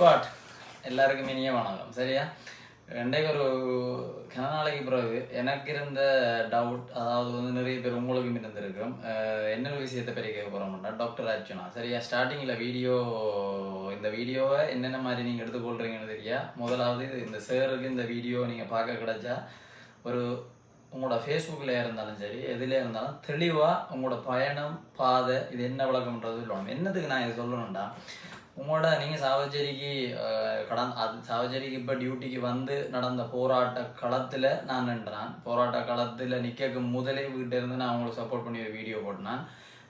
Squad எல்லாருக்கும் இனிய வணக்கம். சரியா? ரெண்டைக்கு ஒரு கன நாளைக்கு பிறகு எனக்கு இருந்த டவுட் அதாவது வந்து நிறைய பேர் உங்களுக்கும் இருந்திருக்கும். என்ன ஒரு விஷயத்தை பெரிய கேட்க போகிறோம்னா டாக்டர் அர்ச்சனா சரியா? ஸ்டார்டிங்கில் வீடியோ இந்த வீடியோவை என்னென்ன மாதிரி நீங்கள் எடுத்துக்கொள்கிறீங்கன்னு தெரியா? முதலாவது இந்த சேருக்கு இந்த வீடியோ நீங்கள் பார்க்க கிடச்சா ஒரு உங்களோட ஃபேஸ்புக்கில் இருந்தாலும் சரி எதில் இருந்தாலும் தெளிவாக உங்களோட பயணம் பாதை இது என்ன விளக்கம்ன்றது சொல்லணும் என்னதுக்கு நான் இதை சொல்லணும்டா? உங்களோட நீங்கள் சாவச்சேரிக்கு அஹ், கடன் அது சாவச்சேரிக்கு இப்போ டியூட்டிக்கு வந்து நடந்த போராட்ட களத்தில் நான் நின்றேன். போராட்ட களத்தில் நிற்க முதலே வீட்டில் இருந்து நான் அவங்களுக்கு சப்போர்ட் பண்ணி ஒரு வீடியோ போட்டினேன்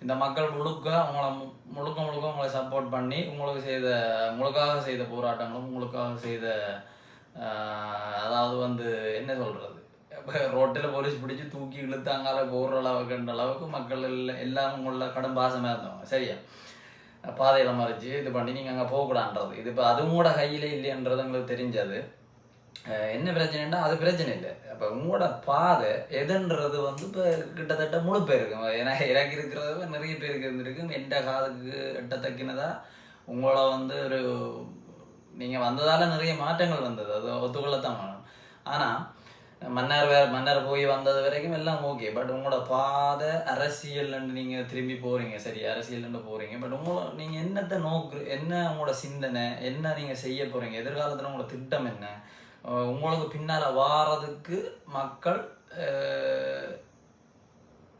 இந்த மக்கள் முழுக்க உங்களை மு- முழுக்க முழுக்க உங்களை சப்போர்ட் பண்ணி உங்களுக்கு செய்த உங்களுக்காக செய்த போராட்டங்களும் உங்களுக்காக செய்த அதாவது வந்து என்ன சொல்கிறது ரோட்டில் போலீஸ் பிடிச்சி தூக்கி இழுத்தாங்கால போடுற அளவுக்குன்ற அளவுக்கு மக்கள் எல்லாம் எல்லாம் உங்கள கடும் பாசமாக இருந்தவங்க. சரியா? பாதையில் மறைச்சு இது பண்ணி நீங்கள் அங்கே போகக்கூடாதுன்றது. இது இப்போ அது உங்களோட கையில் இல்லைன்றது உங்களுக்கு தெரிஞ்சது. என்ன பிரச்சனைன்னா அது பிரச்சனை இல்லை. அப்போ உங்களோட பாதை எதுன்றது வந்து இப்போ கிட்டத்தட்ட முழு பேருக்கு ஏன்னா எனக்கு இருக்கிறது நிறைய பேருக்கு இருந்திருக்கு. எந்த காதுக்கு எட்ட தக்கினதா உங்களை வந்து ஒரு நீங்கள் வந்ததால் நிறைய மாற்றங்கள் வந்தது. அது ஒத்துக்கொள்ளத்தான் வேணும். ஆனால் மன்னர் வேற மன்னர் போய் வந்தது வரைக்கும் எல்லாம் ஓகே பட் உங்களோட பாதை அரசியல் நீங்கள் திரும்பி போகிறீங்க சரி அரசியல் போகிறீங்க பட் உங்களை நீங்கள் என்னத்தை நோக்கு என்ன உங்களோட சிந்தனை என்ன நீங்கள் செய்ய போகிறீங்க எதிர்காலத்தில் உங்களோட திட்டம் என்ன? உங்களுக்கு பின்னால் வாரதுக்கு மக்கள்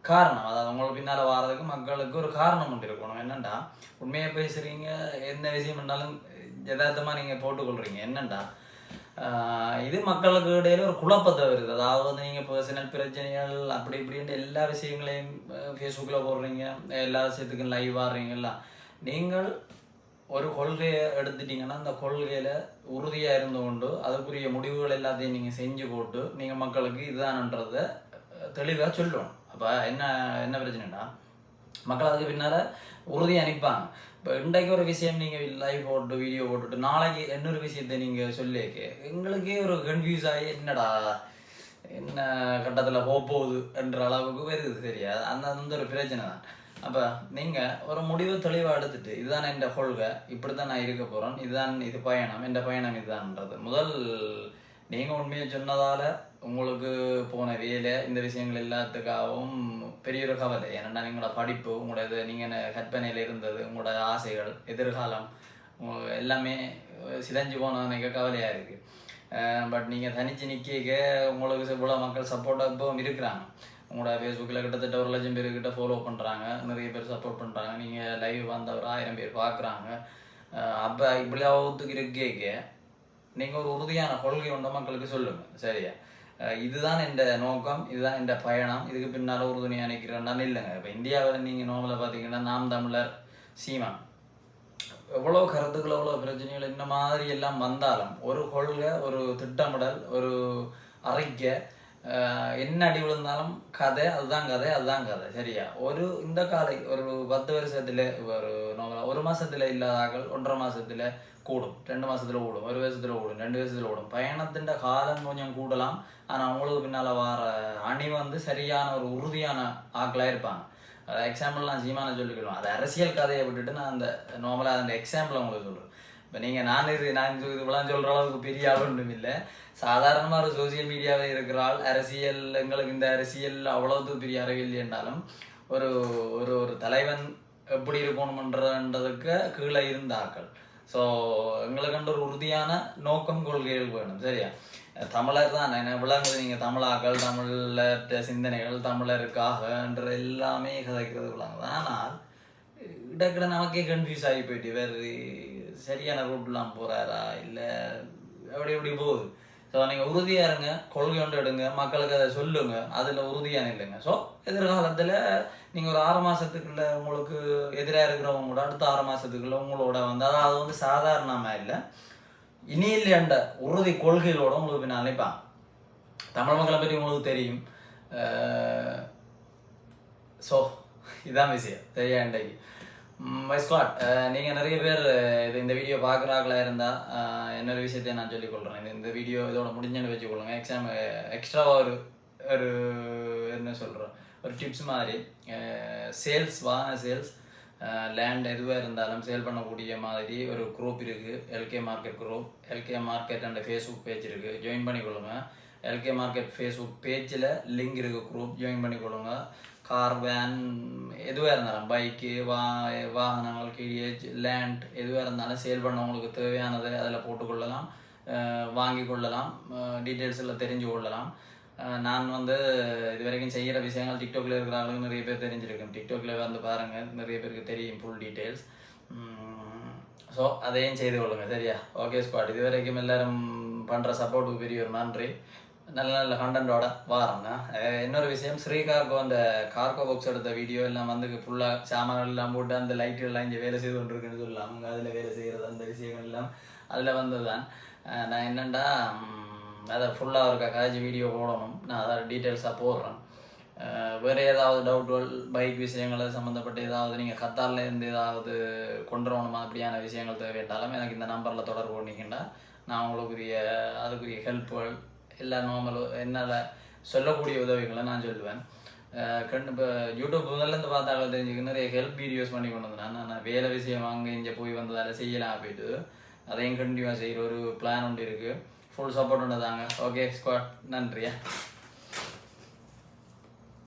காரணம். அதாவது உங்களுக்கு பின்னால் வாரதுக்கு மக்களுக்கு ஒரு காரணம் ஒன்று இருக்கணும். என்னண்டா? உண்மையாக பேசுகிறீங்க எந்த விஷயம் பண்ணாலும் யதார்த்தமாக நீங்கள் போட்டுக்கொள்கிறீங்க என்னண்டா? இது மக்களுக்கு இடையில ஒரு குழப்பத்தை வருது அதாவது வந்து நீங்கள் பர்சனல் பிரச்சனைகள் அப்படி இப்படின்ட்டு எல்லா விஷயங்களையும் ஃபேஸ்புக்கில் போடுறீங்க எல்லா விஷயத்துக்கும் லைவ் ஆடுறீங்கல்ல. நீங்கள் ஒரு கொள்கையை எடுத்துட்டீங்கன்னா அந்த கொள்கையில் உறுதியாக இருந்து கொண்டு அதுக்குரிய முடிவுகள் எல்லாத்தையும் நீங்கள் செஞ்சு போட்டு நீங்கள் மக்களுக்கு இதுதான்ன்றதை தெளிவாக சொல்லணும். அப்போ என்ன என்ன பிரச்சனைடா மக்கள் அதுக்கு பின்னால் உறுதியாக நிற்பாங்க இப்போ இன்றைக்கு ஒரு விஷயம் நீங்கள் லைவ் போட்டு வீடியோ போட்டுட்டு நாளைக்கு இன்னொரு விஷயத்தை நீங்கள் சொல்லியிருக்க எங்களுக்கே ஒரு கன்ஃபியூஸ் ஆகி என்னடா என்ன கட்டத்தில் போக போகுது என்ற அளவுக்கு வருது சரியா? அந்த அந்த ஒரு பிரச்சனை தான். அப்போ நீங்கள் ஒரு முடிவு தெளிவாக எடுத்துட்டு இதுதான் என் கொள்கை இப்படி தான் நான் இருக்க போகிறேன் இதுதான் இது பயணம் என் பயணம் இதுதான்ன்றது முதல் நீங்கள் உண்மையை சொன்னதால் உங்களுக்கு போன வேலை இந்த விஷயங்கள் எல்லாத்துக்காகவும் பெரிய ஒரு கவலை. ஏன்னா நீங்களோட படிப்பு உங்களோட இது நீங்கள் கற்பனையில் இருந்தது உங்களோட ஆசைகள் எதிர்காலம் எல்லாமே சிதைஞ்சு போன எனக்கு கவலையாக இருக்குது பட் நீங்கள் தனிச்சு நிற்க உங்களுக்கு இவ்வளோ மக்கள் சப்போர்ட்டாக இப்போ இருக்கிறாங்க. உங்களோட ஃபேஸ்புக்கில் கிட்டத்தட்ட ஒரு லட்சம் பேர் கிட்ட ஃபாலோ பண்ணுறாங்க நிறைய பேர் சப்போர்ட் பண்ணுறாங்க நீங்கள் லைவ் வந்தவர் ஆயிரம் பேர் பார்க்குறாங்க அப்போ இப்படியாவதுக்கு இருக்கேக்க நீங்கள் ஒரு உறுதியான கொள்கை கொண்ட மக்களுக்கு சொல்லுங்கள் சரியா? இதுதான் எந்த நோக்கம் இதுதான் எந்த பயணம். இதுக்கு பின்னால் உறுதுணையாக நினைக்கிறேன்னா இல்லைங்க. இப்போ இந்தியாவில் நீங்கள் நோம்பில் பார்த்தீங்கன்னா நாம் தமிழர் சீமான். எவ்வளோ கருத்துக்கள் எவ்வளோ பிரச்சனைகள் இந்த மாதிரி எல்லாம் வந்தாலும் ஒரு கொள்கை ஒரு திட்டமிடல் ஒரு அறிக்கை என்ன அடி விழுந்தாலும் கதை அதுதான் கதை அதுதான் கதை. சரியா? ஒரு இந்த காலை ஒரு பத்து வருஷத்துல ஒரு நோவலா ஒரு மாசத்துல இல்லாதாக்கள் ஒன்றரை மாசத்துல கூடும். ரெண்டு மாசத்துல கூடும் ஒரு வருஷத்துல கூடும் ரெண்டு வருஷத்துல கூடும் பயணத்தின் காலம் கொஞ்சம் கூடலாம். ஆனா அவங்களுக்கு பின்னால வர அணி வந்து சரியான ஒரு உறுதியான ஆக்களா இருப்பாங்க. எக்ஸாம்பிள் நான் சீமான சொல்லிக்கிடுவேன் அது அரசியல் கதையை விட்டுட்டு நான் அந்த நார்மலாக அந்த எக்ஸாம்பிள் உங்களுக்கு சொல்கிறேன் இப்போ நீங்கள் நான் இது நான் இது சொல்கிற அளவுக்கு பெரிய ஆள் ஒன்றும் இல்லை. சாதாரணமாக ஒரு சோசியல் மீடியாவில் இருக்கிற ஆள் அரசியல் எங்களுக்கு இந்த அரசியல் அவ்வளவு பெரிய அறிவியல் என்றாலும் ஒரு ஒரு ஒரு தலைவன் எப்படி இருக்கணுமன்றதுக்கு கீழே இருந்த ஆக்கள் ஸோ எங்களுக்கு ஒரு உறுதியான நோக்கம் கொள்கைகள் வேணும் சரியா? தமிழர் தான் என்ன விளங்குது நீங்கள் தமிழாக்கள் தமிழர் சிந்தனைகள் தமிழருக்காகன்ற எல்லாமே கதைக்கிறது விளங்குது. ஆனால் இடக்கிட நமக்கே கன்ஃபியூஸ் ஆகி போயிட்டு வேறு சரியான ரூட்லாம் போகிறாரா இல்லை எப்படி எப்படி போகுது. ஸோ நீங்கள் உறுதியாக இருங்க கொள்கை ஒன்று எடுங்க மக்களுக்கு அதை சொல்லுங்க. அதில் உறுதியான இல்லைங்க. ஸோ எதிர்காலத்தில் நீங்கள் ஒரு ஆறு மாதத்துக்குள்ள உங்களுக்கு எதிராக இருக்கிறவங்க கூட அடுத்த ஆறு மாதத்துக்குள்ள உங்களோட வந்து அதாவது வந்து சாதாரணமாக இல்லை. இனி இல்லையாண்ட உறுதி கொள்கைகளோட உங்களுக்கு நான் நினைப்பாங்க தமிழ் மக்களை பற்றி உங்களுக்கு தெரியும். ஸோ இதான் விஷயம். சரியா இன்றைக்கு? ஸ்குவாட் நீங்கள் நிறைய பேர் இது இந்த வீடியோ பார்க்குறாங்களா இருந்தால் இன்னொரு விஷயத்தையும் நான் சொல்லிக்கொள்கிறேன் இது இந்த வீடியோ இதோட முடிஞ்சேன்னு வச்சுக்கொள்ளுங்க எக்ஸாம் எக்ஸ்ட்ராவாக ஒரு ஒரு என்ன சொல்கிறோம் ஒரு டிப்ஸ் மாதிரி. சேல்ஸ் வாகன சேல்ஸ் லேண்ட் எதுவாக இருந்தாலும் சேல் பண்ணக்கூடிய மாதிரி ஒரு குரூப் இருக்குது L K market group L K market and Facebook page இருக்குது ஜாயின் பண்ணிக்கொள்ளுங்க எல்கே மார்க்கெட் ஃபேஸ்புக் பேஜில் லிங்க் இருக்குது குரூப் ஜாயின் பண்ணிக்கொள்ளுங்க கார் வேன் எதுவாக இருந்தாலும் பைக்கு வா வாகனங்கள் கிழியேஜ் லேண்ட் எதுவாக இருந்தாலும் சேல் பண்ணவங்களுக்கு தேவையானதை அதில் போட்டுக்கொள்ளலாம். வாங்கி கொள்ளலாம். டீட்டெயில்ஸ் எல்லாம் தெரிஞ்சு கொள்ளலாம். நான் வந்து இது வரைக்கும் செய்கிற விஷயங்கள் டிக்டாக்ல இருக்கிற ஆளுங்க நிறைய பேர் தெரிஞ்சிருக்கும். டிக்டாக்ல வந்து பாருங்கள் நிறைய பேருக்கு தெரியும் ஃபுல் டீட்டெயில்ஸ் ஸோ அதையும் செய்து கொள்ளுங்க சரியா? ஓகே ஸ்குவாட் இது வரைக்கும் எல்லாரும் பண்ணுற சப்போர்ட்டுக்கு பெரிய ஒரு நன்றி. நல்ல நல்ல கண்டென்ட்டோட வாரேண்ணா இன்னொரு விஷயம் ஸ்ரீகார்கோ அந்த கார்கோ பாக்ஸ் எடுத்த வீடியோ எல்லாம் வந்து ஃபுல்லாக சாமான்கள் எல்லாம் போட்டு அந்த லைட் எல்லாம் இங்கே வேலை செய்து கொண்டிருக்குன்னு சொல்லலாம். அவங்க அதில் வேலை செய்கிறது அந்த விஷயங்கள் எல்லாம் அதில் வந்தது தான் நான் என்னென்னா அதை ஃபுல்லாக இருக்க காய்ச்சி வீடியோ போடணும். நான் அதை டீட்டெயில்ஸாக போடுறேன். வேறு ஏதாவது டவுட்கள் பைக் விஷயங்கள் சம்மந்தப்பட்ட ஏதாவது நீங்கள் கத்தாரில் இருந்து ஏதாவது கொண்டு வரணுமா அப்படியான விஷயங்கள் தேவைட்டாலும் எனக்கு இந்த நம்பரில் தொடர்பு பண்ணிக்கிண்டா நான் உங்களுக்குரிய அதுக்குரிய ஹெல்ப்புகள் எல்லா நார்மல் என்னால் சொல்லக்கூடிய உதவிகளை நான் சொல்லுவேன். கண்டு இப்போ யூடியூப் முதல்லேருந்து பார்த்தாலும் தெரிஞ்சுக்க நிறைய ஹெல்ப் வீடியோஸ் பண்ணி கொண்டு வந்தேன். நான் வேலை விஷயம் அங்கே இங்கே போய் வந்ததால் செய்யலாம் போயிட்டு அதையும் கண்டினியூவாக செய்கிற ஒரு பிளான் ஒன்று இருக்குது ஃபுல் சப்போர்ட் ஒன்று தாங்க. ஓகே ஸ்குவாட் நன்றியா